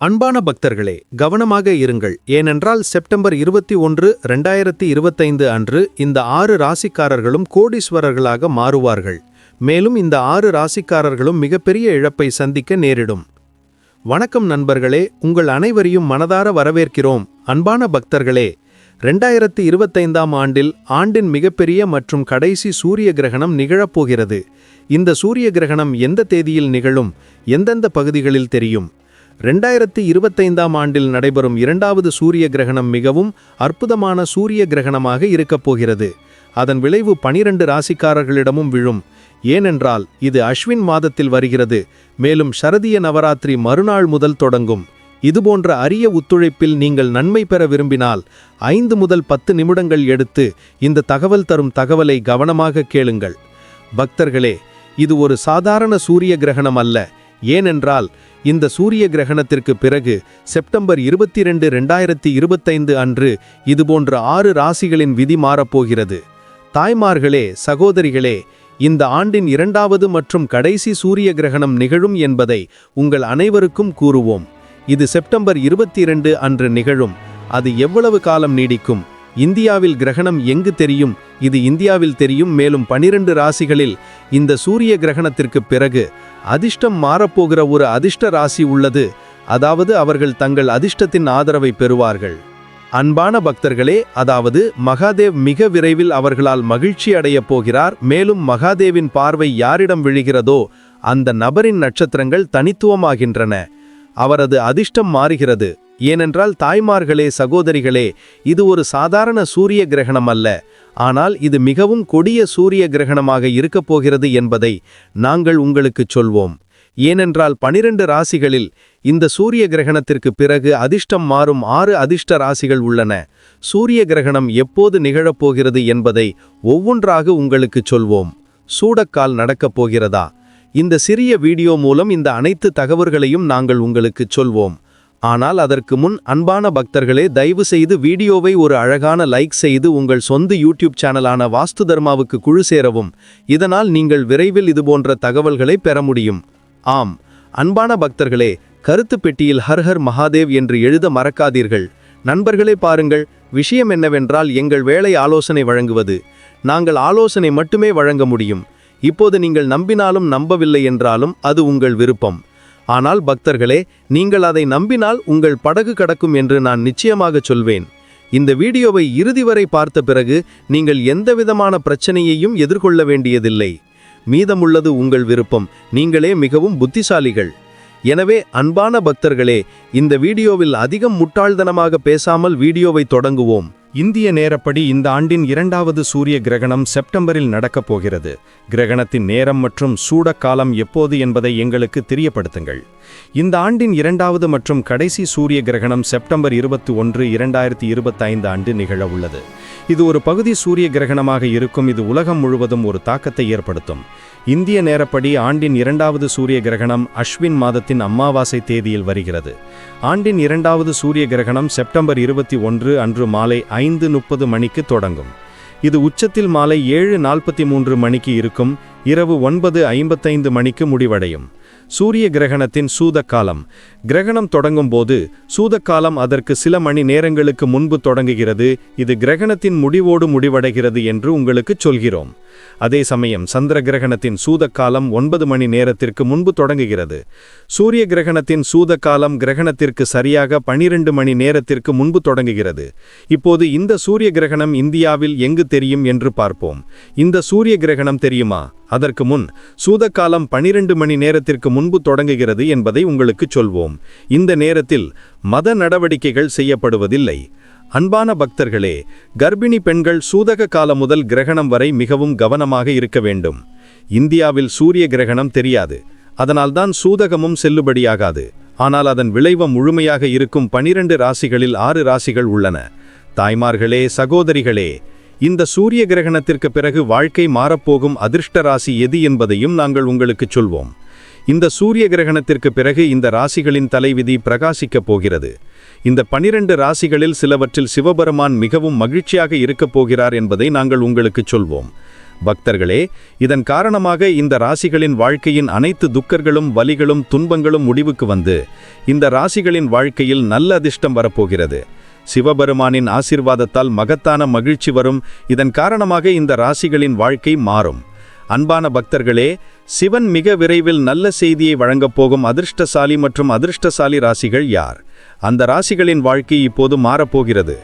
அன்பான பக்தர்களே கவனமாக இருங்கள். ஏனென்றால் செப்டம்பர் இருபத்தி ஒன்று ரெண்டாயிரத்தி இருபத்தைந்து அன்று இந்த ஆறு ராசிக்காரர்களும் கோடீஸ்வரர்களாக மாறுவார்கள். மேலும் இந்த ஆறு ராசிக்காரர்களும் மிகப்பெரிய இழப்பை சந்திக்க நேரிடும். வணக்கம் நண்பர்களே உங்கள் அனைவரையும் மனதார வரவேற்கிறோம். அன்பான பக்தர்களே ரெண்டாயிரத்தி இருபத்தைந்தாம் ஆண்டில் ஆண்டின் மிகப்பெரிய மற்றும் கடைசி சூரிய கிரகணம் நிகழப்போகிறது. இந்த சூரிய கிரகணம் எந்த தேதியில் நிகழும் எந்தெந்த பகுதிகளில் தெரியும்? ரெண்டாயிரத்தி இருபத்தைந்தாம் ஆண்டில் நடைபெறும் இரண்டாவது சூரிய கிரகணம் மிகவும் அற்புதமான சூரிய கிரகணமாக இருக்கப் போகிறது. அதன் விளைவு பனிரெண்டு ராசிக்காரர்களிடமும் விழும். ஏனென்றால் இது அஸ்வின் மாதத்தில் வருகிறது. மேலும் சரதிய நவராத்திரி மறுநாள் முதல் தொடங்கும். இதுபோன்ற அரிய ஒத்துழைப்பில் நீங்கள் நன்மை பெற விரும்பினால் ஐந்து முதல் பத்து நிமிடங்கள் எடுத்து இந்த தகவல் தரும் தகவலை கவனமாக கேளுங்கள். பக்தர்களே இது ஒரு சாதாரண சூரிய கிரகணம் அல்ல. ஏனென்றால் இந்த சூரிய கிரகணத்திற்கு பிறகு செப்டம்பர் இருபத்தி ரெண்டு ரெண்டாயிரத்தி இருபத்தைந்து அன்று இதுபோன்ற ஆறு ராசிகளின் விதி மாறப்போகிறது. தாய்மார்களே சகோதரிகளே இந்த ஆண்டின் இரண்டாவது மற்றும் கடைசி சூரிய கிரகணம் நிகழும் என்பதை உங்கள் அனைவருக்கும் கூறுவோம். இது செப்டம்பர் இருபத்தி இரண்டு அன்று நிகழும். அது எவ்வளவு காலம் நீடிக்கும்? இந்தியாவில் கிரகணம் எங்கு தெரியும்? இது இந்தியாவில் தெரியும் மேலும் பனிரெண்டு ராசிகளில். இந்த சூரிய கிரகணத்திற்கு பிறகு அதிர்ஷ்டம் மாறப்போகிற ஒரு அதிர்ஷ்ட ராசி உள்ளது. அதாவது அவர்கள் தங்கள் அதிர்ஷ்டத்தின் ஆதரவை பெறுவார்கள். அன்பான பக்தர்களே அதாவது மகாதேவ் மிக விரைவில் அவர்களால் மகிழ்ச்சி அடையப் போகிறார். மேலும் மகாதேவின் பார்வை யாரிடம் விழுகிறதோ அந்த நபரின் நட்சத்திரங்கள் தனித்துவமாகின்றன. அவரது அதிர்ஷ்டம் மாறுகிறது. ஏனென்றால் தாய்மார்களே சகோதரிகளே இது ஒரு சாதாரண சூரிய கிரகணம் அல்ல. ஆனால் இது மிகவும் கொடிய சூரிய கிரகணமாக இருக்கப் போகிறது என்பதை நாங்கள் உங்களுக்குச் சொல்வோம். ஏனென்றால் பனிரெண்டு ராசிகளில் இந்த சூரிய கிரகணத்திற்கு பிறகு அதிர்ஷ்டம் மாறும் ஆறு அதிர்ஷ்ட ராசிகள் உள்ளன. சூரிய கிரகணம் எப்போது நிகழப்போகிறது என்பதை ஒவ்வொன்றாக உங்களுக்குச் சொல்வோம். சூடக்கால் நடக்கப் போகிறதா? இந்த சிறிய வீடியோ மூலம் இந்த அனைத்து தகவல்களையும் நாங்கள் உங்களுக்குச் சொல்வோம். ஆனால் அதற்கு முன் அன்பான பக்தர்களே தயவு செய்து வீடியோவை ஒரு அழகான லைக் செய்து உங்கள் சொந்த யூடியூப் சேனலான வாஸ்து தர்மாவுக்கு குழு சேரவும். இதனால் நீங்கள் விரைவில் இதுபோன்ற தகவல்களை பெற முடியும். ஆம். அன்பான பக்தர்களே கருத்து பெட்டியில் ஹர்ஹர் மகாதேவ் என்று எழுத மறக்காதீர்கள். நண்பர்களே பாருங்கள் விஷயம் என்னவென்றால் எங்கள் வேலை ஆலோசனை வழங்குவது. நாங்கள் ஆலோசனை மட்டுமே வழங்க முடியும். இப்போது நீங்கள் நம்பினாலும் நம்பவில்லை என்றாலும் அது உங்கள் விருப்பம். ஆனால் பக்தர்களே நீங்கள் அதை நம்பினால் உங்கள் படகு கடக்கும் என்று நான் நிச்சயமாக சொல்வேன். இந்த வீடியோவை இறுதி வரை பார்த்த பிறகு நீங்கள் எந்தவிதமான பிரச்சனையையும் எதிர்கொள்ள வேண்டியதில்லை. மீதமுள்ளது உங்கள் விருப்பம். நீங்களே மிகவும் புத்திசாலிகள். எனவே அன்பான பக்தர்களே இந்த வீடியோவில் அதிகம் முட்டாள்தனமாக பேசாமல் வீடியோவை தொடங்குவோம். இந்திய நேரப்படி இந்த ஆண்டின் இரண்டாவது சூரிய கிரகணம் செப்டம்பரில் நடக்கப் போகிறது. கிரகணத்தின் நேரம் மற்றும் சூட காலம் எப்போது என்பதை எங்களுக்கு தெரியப்படுத்துங்கள். இந்த ஆண்டின் இரண்டாவது மற்றும் கடைசி சூரிய கிரகணம் செப்டம்பர் இருபத்தி ஒன்று இரண்டாயிரத்தி இருபத்தைந்து ஆண்டு நிகழ உள்ளது. இது ஒரு பகுதி சூரிய கிரகணமாக இருக்கும். இது உலகம் முழுவதும் ஒரு தாக்கத்தை ஏற்படுத்தும். இந்திய நேரப்படி ஆண்டின் இரண்டாவது சூரிய கிரகணம் அஸ்வின் மாதத்தின் அமாவாசை தேதியில் வருகிறது. ஆண்டின் இரண்டாவது சூரிய கிரகணம் செப்டம்பர் இருபத்தி ஒன்று அன்று மாலை ஐந்து முப்பது மணிக்கு தொடங்கும். இது உச்சத்தில் மாலை ஏழு நாற்பத்தி மூன்று மணிக்கு இருக்கும். இரவு ஒன்பது ஐம்பத்தைந்து மணிக்கு முடிவடையும். சூரிய கிரகணத்தின் சூதக்காலம் கிரகணம் தொடங்கும் போது சூதக்காலம் அதற்கு சில மணி நேரங்களுக்கு முன்பு தொடங்குகிறது. இது கிரகணத்தின் முடிவோடு முடிவடைகிறது என்று உங்களுக்கு சொல்கிறோம். அதே சமயம் சந்திர கிரகணத்தின் சூதக்காலம் ஒன்பது மணி நேரத்திற்கு முன்பு தொடங்குகிறது. சூரிய கிரகணத்தின் சூதக்காலம் கிரகணத்திற்கு சரியாக பனிரெண்டு மணி நேரத்திற்கு முன்பு தொடங்குகிறது. இப்போது இந்த சூரிய கிரகணம் இந்தியாவில் எங்கு தெரியும் என்று பார்ப்போம். இந்த சூரிய கிரகணம் தெரியுமா? அதற்கு முன் சூதக்காலம் பனிரெண்டு மணி நேரத்திற்கு முன்பு தொடங்குகிறது என்பதை உங்களுக்கு சொல்வோம். இந்த நேரத்தில் மத நடவடிக்கைகள் செய்யப்படுவதில்லை. அன்பான பக்தர்களே கர்ப்பிணி பெண்கள் சூதக காலம் முதல் கிரகணம் வரை மிகவும் கவனமாக இருக்க வேண்டும். இந்தியாவில் சூரிய கிரகணம் தெரியாது. அதனால்தான் சூதகமும் செல்லுபடியாகாது. ஆனால் அதன் விளைவம் முழுமையாக இருக்கும் பனிரெண்டு ராசிகளில் ஆறு ராசிகள் உள்ளன. தாய்மார்களே சகோதரிகளே இந்த சூரிய கிரகணத்திற்கு பிறகு வாழ்க்கை மாறப்போகும் அதிர்ஷ்ட ராசி எது என்பதையும் நாங்கள் உங்களுக்கு சொல்வோம். இந்த சூரிய கிரகணத்திற்கு பிறகு இந்த ராசிகளின் தலைவிதி பிரகாசிக்கப் போகிறது. இந்த பனிரெண்டு ராசிகளில் சிலவற்றில் சிவபெருமான் மிகவும் மகிழ்ச்சியாக இருக்கப் போகிறார் என்பதை நாங்கள் உங்களுக்கு சொல்வோம். பக்தர்களே இதன் காரணமாக இந்த ராசிகளின் வாழ்க்கையின் அனைத்து துக்கர்களும் வலிகளும் துன்பங்களும் முடிவுக்கு வந்து இந்த ராசிகளின் வாழ்க்கையில் நல்ல அதிர்ஷ்டம் வரப்போகிறது. சிவபெருமானின் ஆசீர்வாதத்தால் மகத்தான மகிழ்ச்சி வரும். இதன் காரணமாக இந்த ராசிகளின் வாழ்க்கை மாறும். அன்பான பக்தர்களே சிவன் மிக விரைவில் நல்ல செய்தியை வழங்கப் போகும் அதிர்ஷ்டசாலி மற்றும் அதிர்ஷ்டசாலி ராசிகள் யார்? அந்த ராசிகளின் வாழ்க்கை இப்போது மாறப்போகிறது.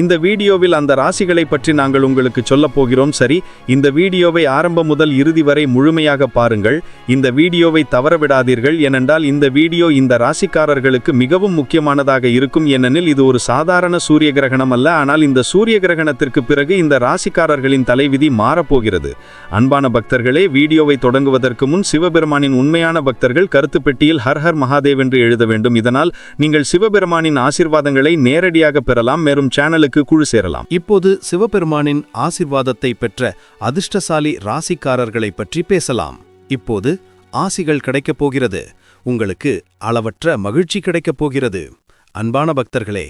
இந்த வீடியோவில் அந்த ராசிகளை பற்றி நாங்கள் உங்களுக்கு சொல்லப் போகிறோம். சரி இந்த வீடியோவை ஆரம்பம் முதல் இறுதி வரை முழுமையாக பாருங்கள். இந்த வீடியோவை தவறவிடாதீர்கள். ஏனென்றால் இந்த வீடியோ இந்த ராசிக்காரர்களுக்கு மிகவும் முக்கியமானதாக இருக்கும். ஏனெனில் இது ஒரு சாதாரண சூரிய கிரகணம் அல்ல. ஆனால் இந்த சூரிய கிரகணத்திற்கு பிறகு இந்த ராசிக்காரர்களின் தலைவிதி மாறப்போகிறது அன்பான பக்தர்களே வீடியோவை தொடங்குவதற்கு முன் சிவபெருமானின் உண்மையான பக்தர்கள் கருத்து பெட்டியில் ஹர் ஹர் மகாதேவ் என்று எழுத வேண்டும். இதனால் நீங்கள் சிவபெருமானின் ஆசிர்வாதங்களை நேரடியாக பெறலாம். மேலும் சேனலுக்கு குழு சேரலாம். இப்போது சிவபெருமானின் ஆசிர்வாதத்தை பெற்ற அதிர்ஷ்டசாலி ராசிக்காரர்களை பற்றி பேசலாம். இப்போது ஆசிகள் கிடைக்கப் போகிறது. உங்களுக்கு அளவற்ற மகிழ்ச்சி கிடைக்கப் போகிறது. அன்பான பக்தர்களே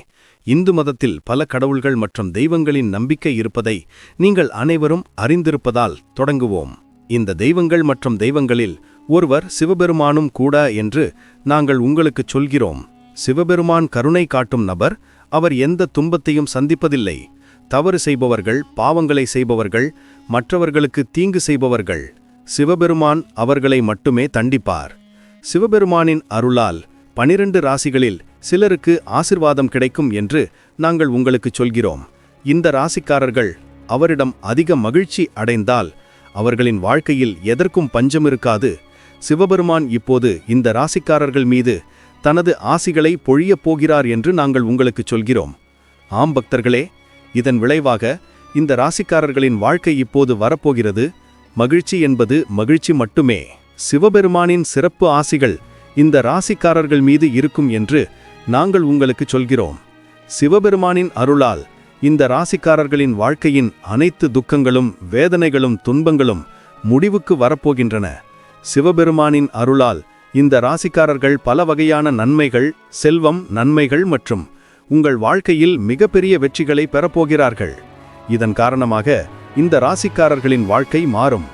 இந்து மதத்தில் பல கடவுள்கள் மற்றும் தெய்வங்களின் நம்பிக்கை இருப்பதை நீங்கள் அனைவரும் அறிந்திருப்பதால் தொடங்குவோம். இந்த தெய்வங்கள் மற்றும் தெய்வங்களில் ஒருவர் சிவபெருமானும் கூட என்று நாங்கள் உங்களுக்குச் சொல்கிறோம். சிவபெருமான் கருணை காட்டும் நபர் அவர் எந்த துன்பத்தையும் சந்திப்பதில்லை. தவறு செய்பவர்கள் பாவங்களை செய்பவர்கள் மற்றவர்களுக்கு தீங்கு செய்பவர்கள். சிவபெருமான் அவர்களை மட்டுமே தண்டிப்பார். சிவபெருமானின் அருளால் பனிரெண்டு ராசிகளில் சிலருக்கு ஆசிர்வாதம் கிடைக்கும் என்று நாங்கள் உங்களுக்கு சொல்கிறோம். இந்த ராசிக்காரர்கள் அவரிடம் அதிக மகிழ்ச்சி அடைந்தால் அவர்களின் வாழ்க்கையில் எதற்கும் பஞ்சம் இருக்காது. சிவபெருமான் இப்போது இந்த ராசிக்காரர்கள் மீது தனது ஆசிகளை பொழியப் போகிறார் என்று நாங்கள் உங்களுக்கு சொல்கிறோம். ஆம் பக்தர்களே இதன் விளைவாக இந்த ராசிக்காரர்களின் வாழ்க்கை இப்போது வரப்போகிறது. மகிழ்ச்சி என்பது மகிழ்ச்சி மட்டுமே. சிவபெருமானின் சிறப்பு ஆசிகள் இந்த ராசிக்காரர்கள் மீது இருக்கும் என்று நாங்கள் உங்களுக்குச் சொல்கிறோம். சிவபெருமானின் அருளால் இந்த ராசிக்காரர்களின் வாழ்க்கையின் அனைத்து துக்கங்களும் வேதனைகளும் துன்பங்களும் முடிவுக்கு வரப்போகின்றன. சிவபெருமானின் அருளால் இந்த ராசிக்காரர்கள் பல வகையான நன்மைகள் செல்வம் நன்மைகள் மற்றும் உங்கள் வாழ்க்கையில் மிகப்பெரிய வெற்றிகளை பெறப்போகிறார்கள். இதன் காரணமாக இந்த ராசிக்காரர்களின் வாழ்க்கை மாறும்.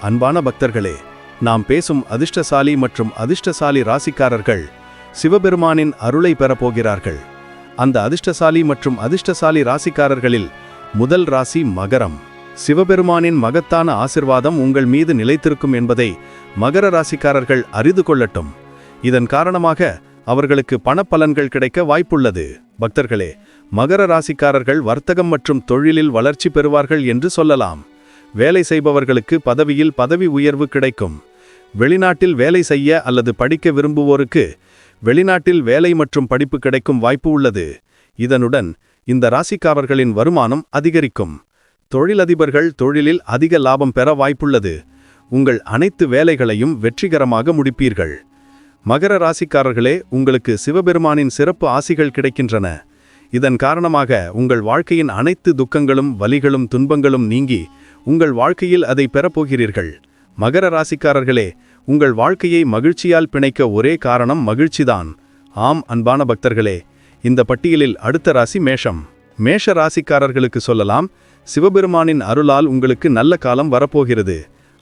அன்பான பக்தர்களே நாம் பேசும் அதிர்ஷ்டசாலி மற்றும் அதிர்ஷ்டசாலி ராசிக்காரர்கள் சிவபெருமானின் அருளை பெறப்போகிறார்கள். அந்த அதிர்ஷ்டசாலி மற்றும் அதிர்ஷ்டசாலி ராசிக்காரர்களில் முதல் ராசி மகரம். சிவபெருமானின் மகத்தான ஆசிர்வாதம் உங்கள் மீது நிலைத்திருக்கும் என்பதை மகர ராசிக்காரர்கள் அறிந்து கொள்ளட்டும். இதன் காரணமாக அவர்களுக்கு பணப்பலன்கள் கிடைக்க வாய்ப்புள்ளது. பக்தர்களே மகர ராசிக்காரர்கள் வர்த்தகம் மற்றும் தொழிலில் வளர்ச்சி பெறுவார்கள் என்று சொல்லலாம். வேலை செய்பவர்களுக்கு பதவியில் பதவி உயர்வு கிடைக்கும். வெளிநாட்டில் வேலை செய்ய அல்லது படிக்க விரும்புவோருக்கு வெளிநாட்டில் வேலை மற்றும் படிப்பு கிடைக்கும் வாய்ப்பு உள்ளது. இதனுடன் இந்த ராசிக்காரர்களின் வருமானம் அதிகரிக்கும். தொழிலதிபர்கள் தொழிலில் அதிக லாபம் பெற வாய்ப்புள்ளது. உங்கள் அனைத்து வேலைகளையும் வெற்றிகரமாக முடிப்பீர்கள். மகர ராசிக்காரர்களே உங்களுக்கு சிவபெருமானின் சிறப்பு ஆசிகள் கிடைக்கின்றன. இதன் காரணமாக உங்கள் வாழ்க்கையின் அனைத்து துக்கங்களும் வலிகளும் துன்பங்களும் நீங்கி உங்கள் வாழ்க்கையில் அதை பெறப்போகிறீர்கள் மகர ராசிக்காரர்களே உங்கள் வாழ்க்கையை மகிழ்ச்சியால் பிணைக்க ஒரே காரணம் மகிழ்ச்சிதான். ஆம் அன்பான பக்தர்களே இந்த பட்டியலில் அடுத்த ராசி மேஷம். மேஷ ராசிக்காரர்களுக்கு சொல்லலாம் சிவபெருமானின் அருளால் உங்களுக்கு நல்ல காலம் வரப்போகிறது.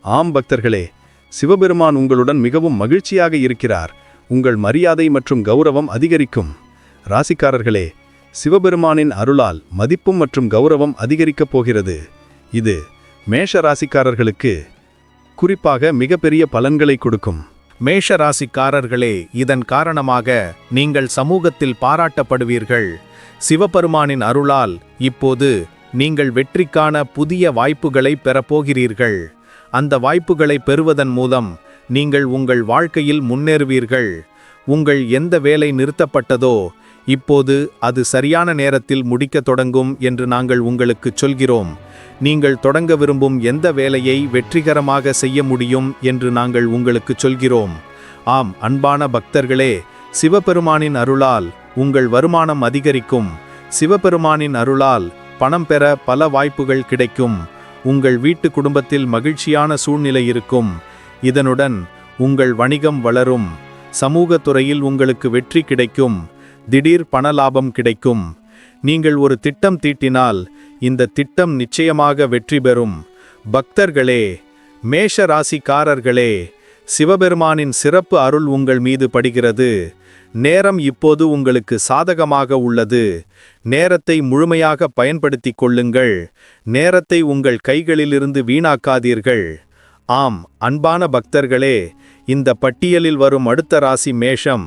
ஆம் பக்தர்களே சிவபெருமான் உங்களுடன் மிகவும் மகிழ்ச்சியாக இருக்கிறார். உங்கள் மரியாதை மற்றும் கௌரவம் அதிகரிக்கும். ராசிக்காரர்களே சிவபெருமானின் அருளால் மதிப்பும் மற்றும் கௌரவம் அதிகரிக்கப் போகிறது. இது மேஷ ராசிக்காரர்களுக்கு குறிப்பாக மிகப்பெரிய பலன்களை கொடுக்கும். மேஷ ராசிக்காரர்களே இதன் காரணமாக நீங்கள் சமூகத்தில் பாராட்டப்படுவீர்கள். சிவபெருமானின் அருளால் இப்போது நீங்கள் வெற்றிக்கான புதிய வாய்ப்புகளை பெறப்போகிறீர்கள். அந்த வாய்ப்புகளை பெறுவதன் மூலம் நீங்கள் உங்கள் வாழ்க்கையில் முன்னேறுவீர்கள். உங்கள் எந்த வேலை நிறுத்தப்பட்டதோ இப்போது அது சரியான நேரத்தில் முடிக்க தொடங்கும் என்று நாங்கள் உங்களுக்குச் சொல்கிறோம். நீங்கள் தொடங்க விரும்பும் எந்த வேலையை வெற்றிகரமாக செய்ய முடியும் என்று நாங்கள் உங்களுக்குச் சொல்கிறோம். ஆம் அன்பான பக்தர்களே சிவபெருமானின் அருளால் உங்கள் வருமானம் அதிகரிக்கும். சிவபெருமானின் அருளால் பணம் பெற பல வாய்ப்புகள் கிடைக்கும். உங்கள் வீட்டு குடும்பத்தில் மகிழ்ச்சியான சூழ்நிலை இருக்கும். இதனுடன் உங்கள் வணிகம் வளரும். சமூக துறையில் உங்களுக்கு வெற்றி கிடைக்கும். திடீர் பண லாபம் கிடைக்கும். நீங்கள் ஒரு திட்டம் தீட்டினால் இந்த திட்டம் நிச்சயமாக வெற்றி பெறும். பக்தர்களே மேஷ ராசிக்காரர்களே சிவபெருமானின் சிறப்பு அருள் உங்கள் மீது படுகிறது. நேரம் இப்போது உங்களுக்கு சாதகமாக உள்ளது. நேரத்தை முழுமையாக பயன்படுத்தி கொள்ளுங்கள். நேரத்தை உங்கள் கைகளிலிருந்து வீணாக்காதீர்கள். ஆம் அன்பான பக்தர்களே இந்த பட்டியலில் வரும் அடுத்த ராசி மேஷம்.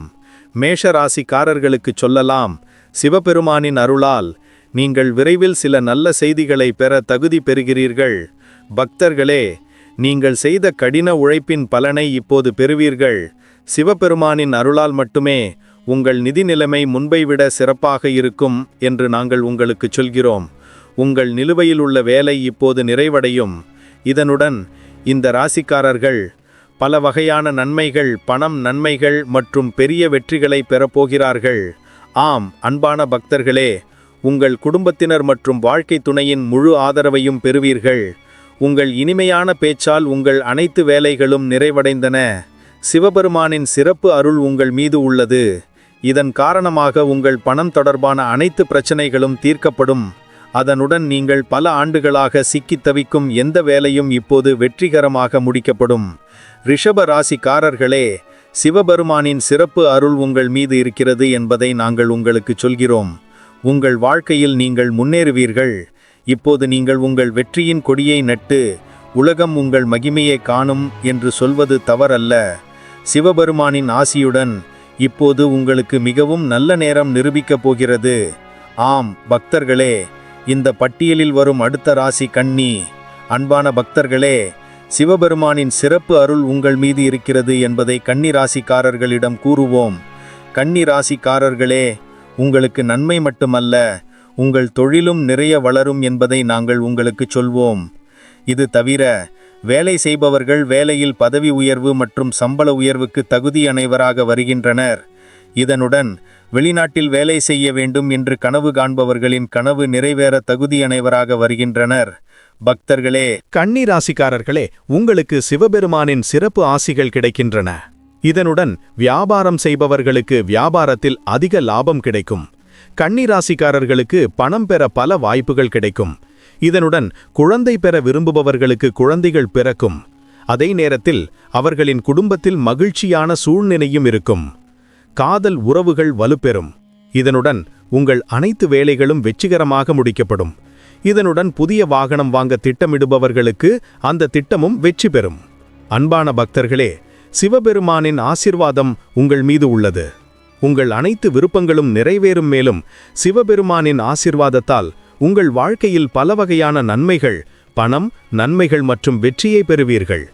மேஷ ராசிக்காரர்களுக்கு சொல்லலாம் சிவபெருமானின் அருளால் நீங்கள் விரைவில் சில நல்ல செய்திகளை பெற தகுதி பெறுகிறீர்கள். பக்தர்களே நீங்கள் செய்த கடின உழைப்பின் பலனை இப்போது பெறுவீர்கள். சிவபெருமானின் அருளால் மட்டுமே உங்கள் நிதி நிலைமை முன்பை விட சிறப்பாக இருக்கும் என்று நாங்கள் உங்களுக்கு சொல்கிறோம். உங்கள் நிலுவையில் உள்ள வேலை இப்போது நிறைவடையும். இதனுடன் இந்த ராசிக்காரர்கள் பல வகையான நன்மைகள் பணம் நன்மைகள் மற்றும் பெரிய வெற்றிகளை பெறப்போகிறார்கள். ஆம் அன்பான பக்தர்களே உங்கள் குடும்பத்தினர் மற்றும் வாழ்க்கை துணையின் முழு ஆதரவையும் பெறுவீர்கள். உங்கள் இனிமையான பேச்சால் உங்கள் அனைத்து வேலைகளும் நிறைவடைந்தன. சிவபெருமானின் சிறப்பு அருள் உங்கள் மீது உள்ளது. இதன் காரணமாக உங்கள் பணம் தொடர்பான அனைத்து பிரச்சனைகளும் தீர்க்கப்படும். அதனுடன் நீங்கள் பல ஆண்டுகளாக சிக்கித் தவிக்கும் எந்த வேலையும் இப்போது வெற்றிகரமாக முடிக்கப்படும். ரிஷப ராசிக்காரர்களே சிவபெருமானின் சிறப்பு அருள் உங்கள் மீது இருக்கிறது என்பதை நாங்கள் உங்களுக்கு சொல்கிறோம். உங்கள் வாழ்க்கையில் நீங்கள் முன்னேறுவீர்கள். இப்போது நீங்கள் உங்கள் வெற்றியின் கொடியை நட்டு உலகம் உங்கள் மகிமையை காணும் என்று சொல்வது தவறல்ல. சிவபெருமானின் ஆசியுடன் இப்போது உங்களுக்கு மிகவும் நல்ல நேரம் நிரூபிக்கப் போகிறது. ஆம் பக்தர்களே இந்த பட்டியலில் வரும் அடுத்த ராசி கன்னி. அன்பான பக்தர்களே சிவபெருமானின் சிறப்பு அருள் உங்கள் மீது இருக்கிறது என்பதை கன்னி ராசிக்காரர்களிடம் கூறுவோம். கன்னி ராசிக்காரர்களே உங்களுக்கு நன்மை மட்டுமல்ல உங்கள் தொழிலும் நிறைய வளரும் என்பதை நாங்கள் உங்களுக்கு சொல்வோம். இது தவிர வேலை செய்பவர்கள் வேலையில் பதவி உயர்வு மற்றும் சம்பள உயர்வுக்கு தகுதி அனைவராக வருகின்றனர். இதனுடன் வெளிநாட்டில் வேலை செய்ய வேண்டும் என்று கனவு காண்பவர்களின் கனவு நிறைவேற தகுதி அனைவராக வருகின்றனர். பக்தர்களே கன்னி ராசிக்காரர்களே உங்களுக்கு சிவபெருமானின் சிறப்பு ஆசிகள் கிடைக்கின்றன. இதனுடன் வியாபாரம் செய்பவர்களுக்கு வியாபாரத்தில் அதிக லாபம் கிடைக்கும். கன்னி ராசிக்காரர்களுக்கு பணம் பெற பல வாய்ப்புகள் கிடைக்கும். இதனுடன் குழந்தை பெற விரும்புபவர்களுக்கு குழந்தைகள் பிறக்கும். அதே நேரத்தில் அவர்களின் குடும்பத்தில் மகிழ்ச்சியான சூழ்நிலையும் இருக்கும். காதல் உறவுகள் வலுப்பெறும். இதனுடன் உங்கள் அனைத்து வேலைகளும் வெற்றிகரமாக முடிக்கப்படும். இதனுடன் புதிய வாகனம் வாங்க திட்டமிடுபவர்களுக்கு அந்த திட்டமும் வெற்றி பெறும். அன்பான பக்தர்களே சிவபெருமானின் ஆசிர்வாதம் உங்கள் மீது உள்ளது. உங்கள் அனைத்து விருப்பங்களும் நிறைவேறும் மேலும் சிவபெருமானின் ஆசிர்வாதத்தால் உங்கள் வாழ்க்கையில் பல வகையான நன்மைகள் பணம் நன்மைகள் மற்றும் வெற்றியை பெறுவீர்கள்.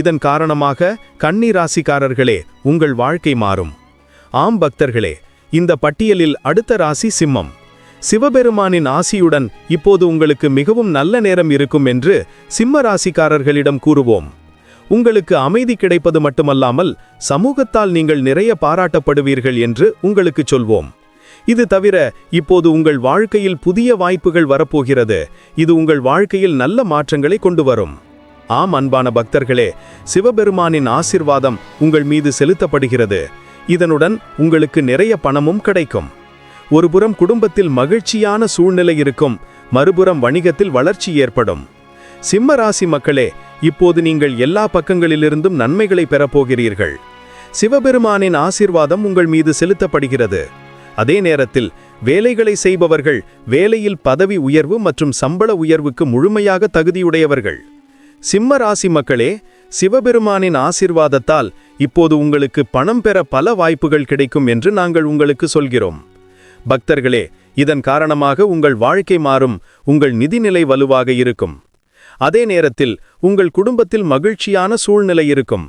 இதன் காரணமாக கன்னி ராசிக்காரர்களே உங்கள் வாழ்க்கை மாறும். ஆம் பக்தர்களே இந்த பட்டியலில் அடுத்த ராசி சிம்மம். சிவபெருமானின் ஆசியுடன் இப்போது உங்களுக்கு மிகவும் நல்ல நேரம் இருக்கும் என்று சிம்ம ராசிக்காரர்களிடம் கூறுவோம். உங்களுக்கு அமைதி கிடைப்பது மட்டுமல்லாமல் சமூகத்தால் நீங்கள் நிறைய பாராட்டப்படுவீர்கள் என்று உங்களுக்கு சொல்வோம். இது தவிர இப்போது உங்கள் வாழ்க்கையில் புதிய வாய்ப்புகள் வரப்போகிறது. இது உங்கள் வாழ்க்கையில் நல்ல மாற்றங்களை கொண்டு வரும் ஆம் அன்பான பக்தர்களே சிவபெருமானின் ஆசிர்வாதம் உங்கள் மீது செலுத்தப்படுகிறது. இதனுடன் உங்களுக்கு நிறைய பணமும் கிடைக்கும். ஒருபுறம் குடும்பத்தில் மகிழ்ச்சியான சூழ்நிலை இருக்கும் மறுபுறம் வணிகத்தில் வளர்ச்சி ஏற்படும். சிம்ம ராசி மக்களே இப்போது நீங்கள் எல்லா பக்கங்களிலிருந்தும் நன்மைகளை பெறப்போகிறீர்கள். சிவபெருமானின் ஆசிர்வாதம் உங்கள் மீது செலுத்தப்படுகிறது. அதே நேரத்தில் வேலைகளை செய்பவர்கள் வேலையில் பதவி உயர்வு மற்றும் சம்பள உயர்வுக்கு முழுமையாக தகுதியுடையவர்கள். சிம்ம ராசி மக்களே சிவபெருமானின் ஆசிர்வாதத்தால் இப்போது உங்களுக்கு பணம் பெற பல வாய்ப்புகள் கிடைக்கும் என்று நாங்கள் உங்களுக்கு சொல்கிறோம். பக்தர்களே இதன் காரணமாக உங்கள் வாழ்க்கை மாறும் உங்கள் நிதிநிலை வலுவாக இருக்கும். அதே நேரத்தில் உங்கள் குடும்பத்தில் மகிழ்ச்சியான சூழ்நிலை இருக்கும்.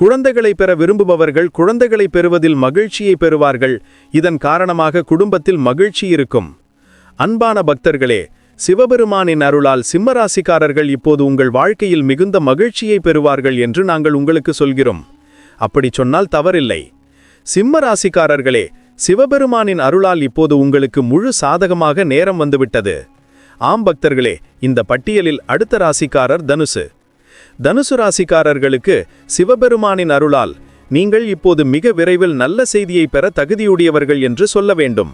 குழந்தைகளை பெற விரும்புபவர்கள் குழந்தைகளை பெறுவதில் மகிழ்ச்சியை பெறுவார்கள். இதன் காரணமாக குடும்பத்தில் மகிழ்ச்சி இருக்கும். அன்பான பக்தர்களே சிவபெருமானின் அருளால் சிம்மராசிக்காரர்கள் இப்போது உங்கள் வாழ்க்கையில் மிகுந்த மகிழ்ச்சியை பெறுவார்கள் என்று நாங்கள் உங்களுக்கு சொல்கிறோம். அப்படி சொன்னால் தவறில்லை. சிம்ம ராசிக்காரர்களே சிவபெருமானின் அருளால் இப்போது உங்களுக்கு முழு சாதகமாக நேரம் வந்துவிட்டது. ஆம் பக்தர்களே இந்த பட்டியலில் அடுத்த ராசிக்காரர் தனுசு. தனுசு ராசிக்காரர்களுக்கு சிவபெருமானின் அருளால் நீங்கள் இப்போது மிக விரைவில் நல்ல செய்தியை பெற தகுதியுடையவர்கள் என்று சொல்ல வேண்டும்.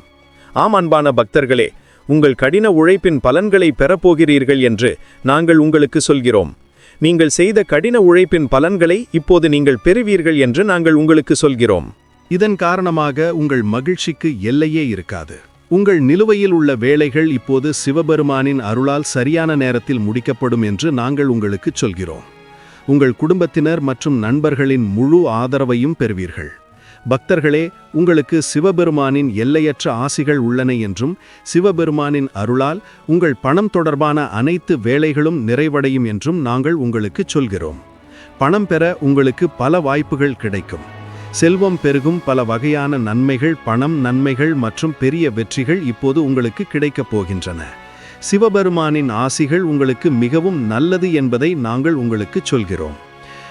ஆம் அன்பான பக்தர்களே உங்கள் கடின உழைப்பின் பலன்களை பெறப்போகிறீர்கள் என்று நாங்கள் உங்களுக்கு சொல்கிறோம். நீங்கள் செய்த கடின உழைப்பின் பலன்களை இப்போது நீங்கள் பெறுவீர்கள் என்று நாங்கள் உங்களுக்கு சொல்கிறோம். இதன் காரணமாக உங்கள் மகிழ்ச்சிக்கு எல்லையே இருக்காது. உங்கள் நிலுவையில் உள்ள வேலைகள் இப்போது சிவபெருமானின் அருளால் சரியான நேரத்தில் முடிக்கப்படும் என்று நாங்கள் உங்களுக்கு சொல்கிறோம். உங்கள் குடும்பத்தினர் மற்றும் நண்பர்களின் முழு ஆதரவையும் பெறுவீர்கள். பக்தர்களே உங்களுக்கு சிவபெருமானின் எல்லையற்ற ஆசிகள் உள்ளன என்றும் சிவபெருமானின் அருளால் உங்கள் பணம் தொடர்பான அனைத்து வேலைகளும் நிறைவடையும் என்றும் நாங்கள் உங்களுக்கு சொல்கிறோம். பணம் பெற உங்களுக்கு பல வாய்ப்புகள் கிடைக்கும். செல்வம் பெருகும் பல வகையான நன்மைகள் பணம் நன்மைகள் மற்றும் பெரிய வெற்றிகள் இப்போது உங்களுக்கு கிடைக்கப் போகின்றன. சிவபெருமானின் ஆசிகள் உங்களுக்கு மிகவும் நல்லது என்பதை நாங்கள் உங்களுக்கு சொல்கிறோம்.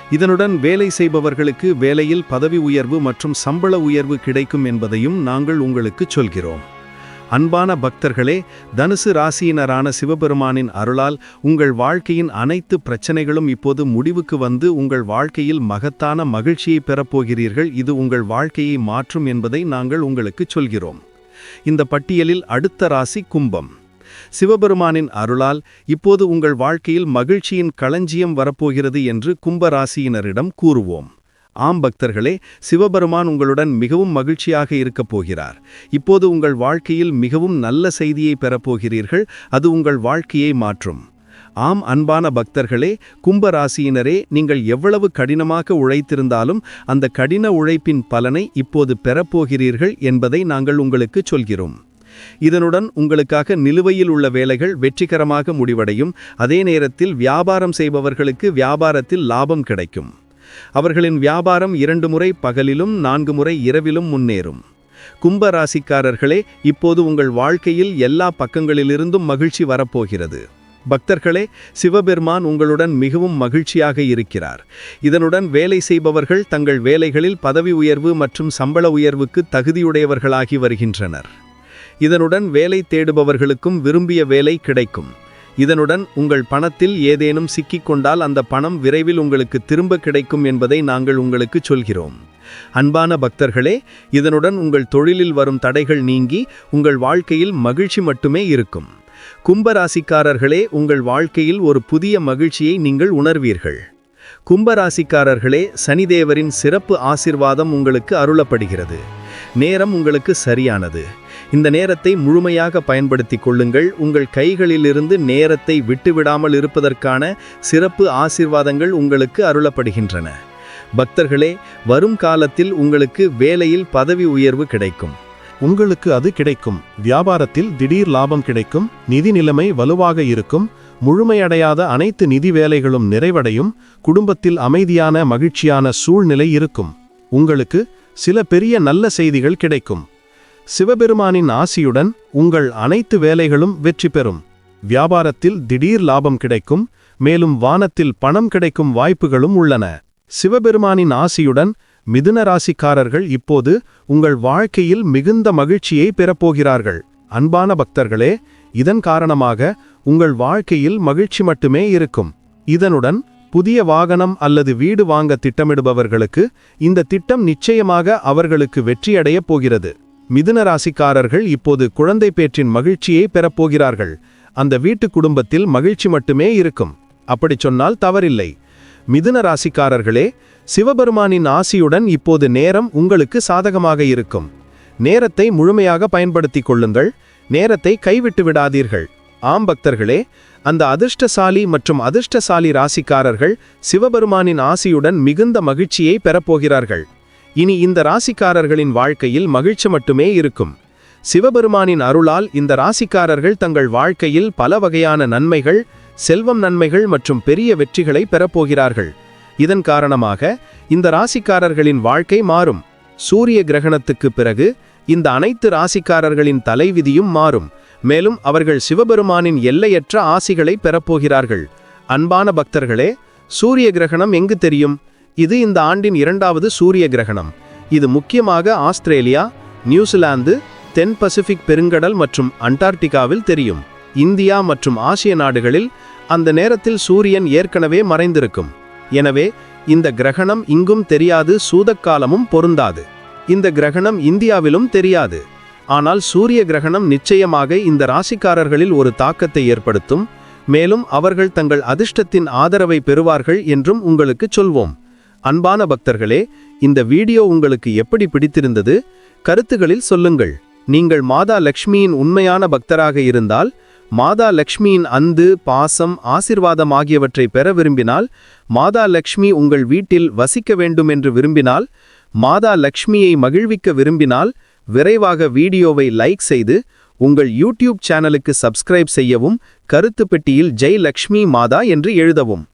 இதனுடன் வேலை செய்பவர்களுக்கு வேலையில் பதவி உயர்வு மற்றும் சம்பள உயர்வு கிடைக்கும் என்பதையும் நாங்கள் உங்களுக்கு சொல்கிறோம். அன்பான பக்தர்களே தனுசு ராசியினரான சிவபெருமானின் அருளால் உங்கள் வாழ்க்கையின் அனைத்து பிரச்சனைகளும் இப்போது முடிவுக்கு வந்து உங்கள் வாழ்க்கையில் மகத்தான மகிழ்ச்சியை பெறப்போகிறீர்கள். இது உங்கள் வாழ்க்கையை மாற்றும் என்பதை நாங்கள் உங்களுக்கு சொல்கிறோம். இந்த பட்டியலில் அடுத்த ராசி கும்பம். சிவபெருமானின் அருளால் இப்போது உங்கள் வாழ்க்கையில் மகிழ்ச்சியின் களஞ்சியம் வரப்போகிறது என்று கும்ப ராசியினரிடம் கூறுவோம். ஆம் பக்தர்களே சிவபெருமான் உங்களுடன் மிகவும் மகிழ்ச்சியாக இருக்கப் போகிறார். இப்போது உங்கள் வாழ்க்கையில் மிகவும் நல்ல செய்தியை பெறப்போகிறீர்கள் அது உங்கள் வாழ்க்கையை மாற்றும். ஆம் அன்பான பக்தர்களே கும்ப ராசியினரே நீங்கள் எவ்வளவு கடினமாக உழைத்திருந்தாலும் அந்த கடின உழைப்பின் பலனை இப்போது பெறப்போகிறீர்கள் என்பதை நாங்கள் உங்களுக்கு சொல்கிறோம். இதனுடன் உங்களுக்காக நிலுவையில் உள்ள வேலைகள் வெற்றிகரமாக முடிவடையும். அதே நேரத்தில் வியாபாரம் செய்பவர்களுக்கு வியாபாரத்தில் லாபம் கிடைக்கும். அவர்களின் வியாபாரம் இரண்டு முறை பகலிலும் நான்கு முறை இரவிலும் முன்னேறும். கும்ப ராசிக்காரர்களே இப்போது உங்கள் வாழ்க்கையில் எல்லா பக்கங்களிலிருந்தும் மகிழ்ச்சி வரப்போகிறது. பக்தர்களே சிவபெருமான் உங்களுடன் மிகவும் மகிழ்ச்சியாக இருக்கிறார். இதனுடன் வேலை செய்பவர்கள் தங்கள் வேலைகளில் பதவி உயர்வு மற்றும் சம்பள உயர்வுக்கு தகுதியுடையவர்களாகி வருகின்றனர். இதனுடன் வேலை தேடுபவர்களுக்கும் விரும்பிய வேலை கிடைக்கும். இதனுடன் உங்கள் பணத்தில் ஏதேனும் சிக்கிக்கொண்டால் அந்த பணம் விரைவில் உங்களுக்கு திரும்ப கிடைக்கும் என்பதை நாங்கள் உங்களுக்கு சொல்கிறோம். அன்பான பக்தர்களே இதனுடன் உங்கள் தொழிலில் வரும் தடைகள் நீங்கி உங்கள் வாழ்க்கையில் மகிழ்ச்சி மட்டுமே இருக்கும். கும்பராசிக்காரர்களே உங்கள் வாழ்க்கையில் ஒரு புதிய மகிழ்ச்சியை நீங்கள் உணர்வீர்கள். கும்பராசிக்காரர்களே சனிதேவரின் சிறப்பு ஆசிர்வாதம் உங்களுக்கு அருளப்படுகிறது. நேரம் உங்களுக்கு சரியானது. இந்த நேரத்தை முழுமையாக பயன்படுத்திக் கொள்ளுங்கள். உங்கள் கைகளிலிருந்து நேரத்தை விட்டுவிடாமல் இருப்பதற்கான சிறப்பு ஆசிர்வாதங்கள் உங்களுக்கு அருளப்படுகின்றன. பக்தர்களே வரும் காலத்தில் உங்களுக்கு வேலையில் பதவி உயர்வு கிடைக்கும். உங்களுக்கு அது கிடைக்கும். வியாபாரத்தில் திடீர் லாபம் கிடைக்கும். நிதி நிலைமை வலுவாக இருக்கும். முழுமையடையாத அனைத்து நிதி வேலைகளும் நிறைவடையும். குடும்பத்தில் அமைதியான மகிழ்ச்சியான சூழ்நிலை இருக்கும். உங்களுக்கு சில பெரிய நல்ல செய்திகள் கிடைக்கும். சிவபெருமானின் ஆசியுடன் உங்கள் அனைத்து வேலைகளும் வெற்றி பெறும். வியாபாரத்தில் திடீர் லாபம் கிடைக்கும் மேலும் வானத்தில் பணம் கிடைக்கும் வாய்ப்புகளும் உள்ளன. சிவபெருமானின் ஆசியுடன் மிதுன ராசிக்காரர்கள் இப்போது உங்கள் வாழ்க்கையில் மிகுந்த மகிழ்ச்சியை பெறப்போகிறார்கள். அன்பான பக்தர்களே இதன் காரணமாக உங்கள் வாழ்க்கையில் மகிழ்ச்சி மட்டுமே இருக்கும். இதனுடன் புதிய வாகனம் அல்லது வீடு வாங்க திட்டமிடுபவர்களுக்கு இந்த திட்டம் நிச்சயமாக அவர்களுக்கு வெற்றியடையப் போகிறது. மிதுன ராசிக்காரர்கள் இப்போது குழந்தை பேற்றின் மகிழ்ச்சியை பெறப்போகிறார்கள். அந்த வீட்டு குடும்பத்தில் மகிழ்ச்சி மட்டுமே இருக்கும். அப்படி சொன்னால் தவறில்லை. மிதுன ராசிக்காரர்களே சிவபெருமானின் ஆசியுடன் இப்போது நேரம் உங்களுக்கு சாதகமாக இருக்கும். நேரத்தை முழுமையாக பயன்படுத்திக் கொள்ளுங்கள். நேரத்தை கைவிட்டு விடாதீர்கள். ஆம் பக்தர்களே அந்த அதிர்ஷ்டசாலி மற்றும் அதிர்ஷ்டசாலி ராசிக்காரர்கள் சிவபெருமானின் ஆசியுடன் மிகுந்த மகிழ்ச்சியை பெறப்போகிறார்கள். இனி இந்த ராசிக்காரர்களின் வாழ்க்கையில் மகிழ்ச்சி மட்டுமே இருக்கும். சிவபெருமானின் அருளால் இந்த ராசிக்காரர்கள் தங்கள் வாழ்க்கையில் பல வகையான நன்மைகள் செல்வம் நன்மைகள் மற்றும் பெரிய வெற்றிகளை பெறப்போகிறார்கள். இதன் காரணமாக இந்த ராசிக்காரர்களின் வாழ்க்கை மாறும். சூரிய கிரகணத்துக்கு பிறகு இந்த அனைத்து ராசிக்காரர்களின் தலைவிதியும் மாறும். மேலும் அவர்கள் சிவபெருமானின் எல்லையற்ற ஆசிகளை பெறப்போகிறார்கள். அன்பான பக்தர்களே சூரிய கிரகணம் எங்கு தெரியும்? இது இந்த ஆண்டின் இரண்டாவது சூரிய கிரகணம். இது முக்கியமாக ஆஸ்திரேலியா நியூசிலாந்து தென் பசிபிக் பெருங்கடல் மற்றும் அண்டார்டிகாவில் தெரியும். இந்தியா மற்றும் ஆசிய நாடுகளில் அந்த நேரத்தில் சூரியன் ஏற்கனவே மறைந்திருக்கும். எனவே இந்த கிரகணம் இங்கும் தெரியாது சூதக்காலமும் பொருந்தாது. இந்த கிரகணம் இந்தியாவிலும் தெரியாது. ஆனால் சூரிய கிரகணம் நிச்சயமாக இந்த ராசிக்காரர்களில் ஒரு தாக்கத்தை ஏற்படுத்தும். மேலும் அவர்கள் தங்கள் அதிர்ஷ்டத்தின் ஆதரவை பெறுவார்கள் என்றும் உங்களுக்கு சொல்வோம். அன்பான பக்தர்களே இந்த வீடியோ உங்களுக்கு எப்படி பிடித்திருந்தது? கருத்துகளில் சொல்லுங்கள். நீங்கள் மாதா லக்ஷ்மியின் உண்மையான பக்தராக இருந்தால் மாதா லக்ஷ்மியின் அந்து பாசம் ஆசிர்வாதம் ஆகியவற்றை பெற விரும்பினால் மாதா லக்ஷ்மி உங்கள் வீட்டில் வசிக்க வேண்டும் என்று விரும்பினால் மாதா லக்ஷ்மியை மகிழ்விக்க விரும்பினால் விரைவாக வீடியோவை லைக் செய்து உங்கள் யூடியூப் சேனலுக்கு சப்ஸ்கிரைப் செய்யவும் கருத்து பெட்டியில் ஜெய் லக்ஷ்மி மாதா என்று எழுதவும்.